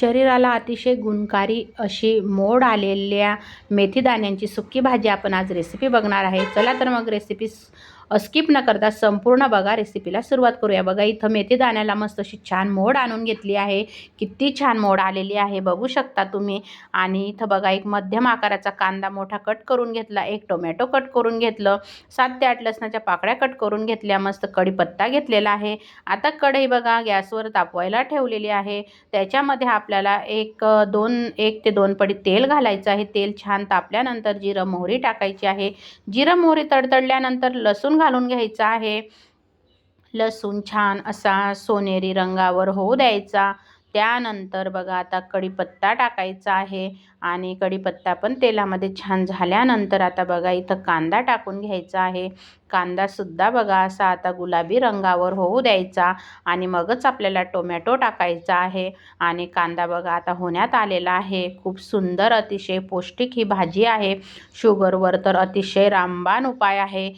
शरीराला अतिशय गुणकारी अशी मोड आलेल्या मेथीदाण्यांची सुक्की भाजी आपण आज रेसिपी बघणार आहे. चला तर मग रेसिपी स्किप न करता संपूर्ण बघा रेसिपीला सुरुवात करूया. बघा इथं मेथी दाण्याला मस्त अशी छान मोड आणून घेतली आहे. किती छान मोड आलेली आहे बघू शकता तुम्ही. आणि इथं बघा एक मध्यम आकाराचा कांदा मोठा कट करून घेतला एक टोमॅटो कट करून घेतलं सात ते आठ लसणाच्या पाकळ्या कट करून घेतल्या मस्त कढीपत्ता घेतलेला आहे. आता कढई बघा गॅसवर तापवायला ठेवलेली आहे. त्याच्यामध्ये आपल्याला एक दोन एक ते दोन पडी तेल घालायचं आहे. तेल छान तापल्यानंतर जिरं मोहरी टाकायची आहे. जिरं मोहरी तडतडल्यानंतर लसूण घालून घ्यायचा आहे. लसूण छान असा सोनेरी रंगावर होऊ द्यायचा. त्यानंतर बघा आता कढीपत्ता टाकायचा आहे. आणि कढीपत्ता पण तेलामध्ये छान झाल्यानंतर आता बघा इथं कांदा टाकून घ्यायचा आहे. कांदासुद्धा बघा असा आता गुलाबी रंगावर होऊ द्यायचा आणि मगच आपल्याला टोमॅटो टाकायचा आहे. आणि कांदा बघा आता होण्यात आलेला आहे. खूप सुंदर अतिशय पौष्टिक ही भाजी आहे. शुगरवर तर अतिशय रामबाण उपाय आहे.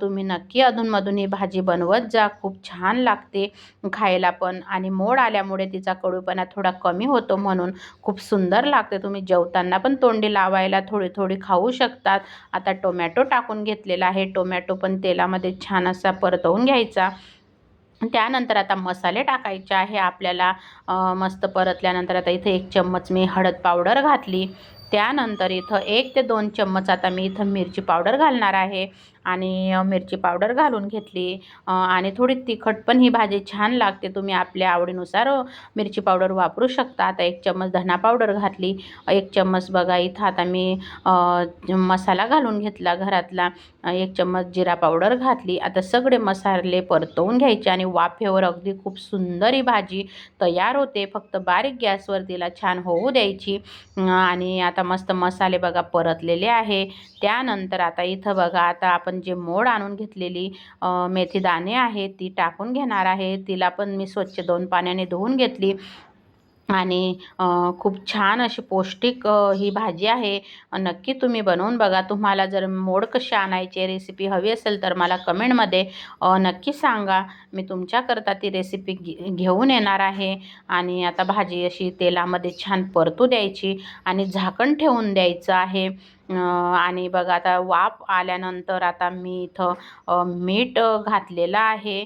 तुम्ही नक्की अधूनमधून ही भाजी बनवत जा. खूप छान लागते खायला पण. आणि मोड आल्यामुळे तिचा कडूपणा थोडा कमी होतो म्हणून खूप सुंदर लागते. तुम्ही जेवता जेवताना पण तोंडी लावायला थोडी थोडी खाऊ शकतात. आता टोमॅटो टाकून घेतलेला आहे. टोमॅटो पण तेलामध्ये छान असा परतवून घ्यायचा. त्यानंतर आता मसाले टाकायचे आहे आपल्याला. मस्त परतल्यानंतर आता इथे एक चम्मच मी हळद पावडर घातली. त्यानंतर इथं एक ते दोन चम्मच आता मी इथं मिरची पावडर घालणार आहे. आणि मिरची पावडर घालून घेतली. आणि थोडी तिखट पण ही भाजी छान लागते. तुम्ही आपल्या आवडीनुसार मिरची पावडर वापरू शकता. आता एक चम्मच धना पावडर घातली. एक चम्मच बघा इथं आता मी मसाला घालून घेतला घरातला. एक चम्मच जिरा पावडर घातली. आता सगळे मसाले परतवून घ्यायचे आणि वाफेवर अगदी खूप सुंदर ही भाजी तयार होते. फक्त बारीक गॅसवर तिला छान होऊ द्यायची. आणि आता मस्त मसाले बघा परतलेले आहे. त्यानंतर आता इथं बघा आता आपण जे मोड आणून घेतलेली मेथी दाणे आहेत ती टाकून घेणार आहे. तिला पण मी स्वच्छ दोन पाण्याने धुवून घेतली. आणि खूप छान अशी पौष्टिक ही भाजी आहे. नक्की तुम्ही बनवून बघा. तुम्हाला जर मोड कसे आणायचे रेसिपी हवी असेल तर मला कमेंटमध्ये नक्की सांगा. मी तुमच्याकरता ती रेसिपी घेऊन येणार आहे. आणि आता भाजी अशी तेलामध्ये छान परतू द्यायची आणि झाकण ठेवून द्यायचं आहे. आणि बघा आता वाफ आल्यानंतर आता मी इथं मीठ घातलेलं आहे.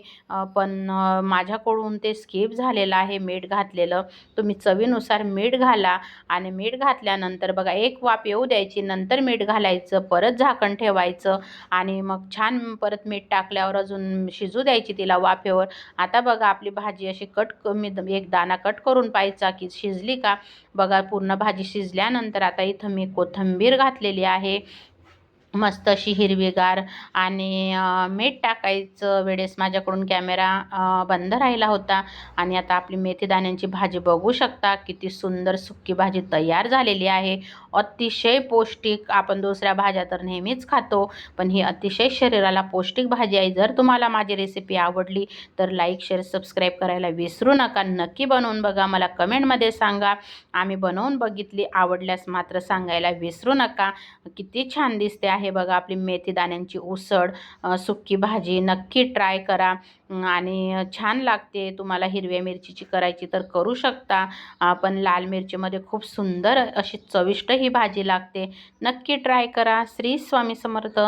पण माझ्याकडून ते स्किप झालेलं आहे मीठ घातलेलं. तुम्ही चवीनुसार मीठ घाला आणि मीठ घातल्यानंतर बघा एक वाफ येऊ द्यायची नंतर मीठ घालायचं परत झाकण ठेवायचं आणि मग छान परत मीठ टाकल्यावर अजून शिजू द्यायची तिला वाफेवर. आता बघा आपली भाजी अशी कट मी एक दाना कट करून पाहायचा की शिजली का? बघा पूर्ण भाजी शिजल्यानंतर आता इथं मी कोथिंबीर घातलेली आहे. मस्त अशी हिरवीगार आणि मीठ टाकायचं वेळेस माझ्याकडून कॅमेरा बंद राहिला होता. आणि आता आपली मेथीदाण्यांची भाजी बघू शकता. किती सुंदर सुक्की भाजी तयार झालेली आहे. अतिशय पौष्टिक आपण दुसऱ्या भाज्या तर नेहमीच खातो पण ही अतिशय शरीराला पौष्टिक भाजी आहे. जर तुम्हाला माझी रेसिपी आवडली तर लाईक शेअर सबस्क्राईब करायला विसरू नका. नक्की बनवून बघा. मला कमेंटमध्ये सांगा. आम्ही बनवून बघितली. आवडल्यास मात्र सांगायला विसरू नका. किती छान दिसते आहे बघा आपली मेथी दाण्यांची उसळ सुक्की भाजी. नक्की ट्राय करा. आणि छान लागते. तुम्हाला हिरव्या मिरचीची करायची तर करू शकता. पण लाल मिरचीमध्ये खूप सुंदर अशी चविष्ट ही भाजी लागते. नक्की ट्राय करा. श्री स्वामी समर्थ.